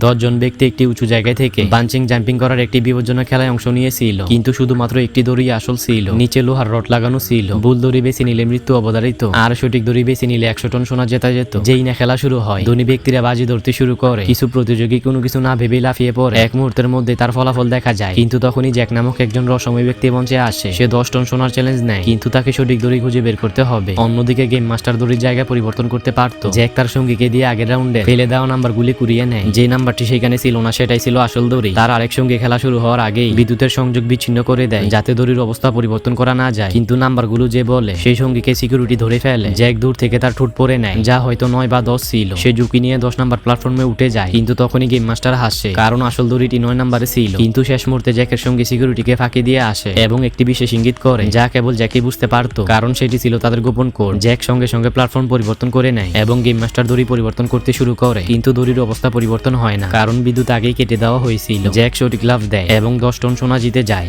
দশজন ব্যক্তি একটি উঁচু জায়গায় থেকে বাঞ্চিং, জাম্পিং করার একটি বিপজ্জনক খেলায় অংশ নিয়েছিল। কিন্তু শুধুমাত্র একটি দড়ি আসল ছিল। নিচে লোহার রড লাগানো ছিল। ভুল দড়ি বেছে নিলে মৃত্যু অবধারিত। আর সঠিক দড়ি বেছে নিলে একশো টন সোনা জেতা যেত যেই না খেলা শুরু হয়, ধনী ব্যক্তিরা বাজি ধরতে শুরু করে। কিছু প্রতিযোগী কোনো কিছু না ভেবে লাফিয়ে পড়ে। এক মুহূর্তের মধ্যে তার ফলাফল দেখা যায়। কিন্তু তখনই জ্যাক নামক একজন রসময় ব্যক্তি মঞ্চে আসে। সে দশ টন সোনার চ্যালেঞ্জ নেয়। কিন্তু তাকে সঠিক দড়ি খুঁজে বের করতে হবে। অন্যদিকে গেম মাস্টার দড়ির জায়গা পরিবর্তন করতে পারতো। জ্যাক তার সঙ্গীকে দিয়ে আগের রাউন্ডে ফেলে দেওয়া নাম্বার গুলি কুড়িয়ে নেয়। যে নাম্বারটি সেখানে ছিল না, সেটাই ছিল আসল দড়ি। তার আরেক সঙ্গে খেলা শুরু হওয়ার আগেই বিদ্যুতের সংযোগ বিচ্ছিন্ন করে দেয়, যাতে দড়ির অবস্থা পরিবর্তন করা না যায়। কিন্তু নাম্বারগুলো যে বলে, সেই সঙ্গীকে সিকিউরিটি ধরে ফেলে। জ্যাক দূর থেকে তার ঠোঁট পরে নেয়, যা হয়তো নয় বা দশ ছিল। সে ঝুঁকি নিয়ে দশ নাম্বার প্ল্যাটফর্মে উঠে যায়, কিন্তু তখনই গেম মাস্টার হাসে, কারণ আসল দড়িটি নয় নাম্বারে ছিল। কিন্তু শেষ মুহূর্তে জ্যাকের সঙ্গে সিকিউরিটিকে ফাঁকি দিয়ে আসে এবং একটি বিশেষ ইঙ্গিত করে, যা কেবল জ্যাকি বুঝতে পারতো, কারণ সেটি ছিল তাদের গোপন কোড জ্যাক সঙ্গে সঙ্গে প্ল্যাটফর্ম পরিবর্তন করে নেয় এবং গেম মাস্টার দড়ি পরিবর্তন করতে শুরু করে, কিন্তু দড়ির অবস্থা পরিবর্তন হয় না। কারণ বিদ্যুৎ আগেই কেটে দেওয়া হয়েছিল। জ্যাক সঠিক লাভ দেয় এবং দশ টন সোনা জিতে যায়।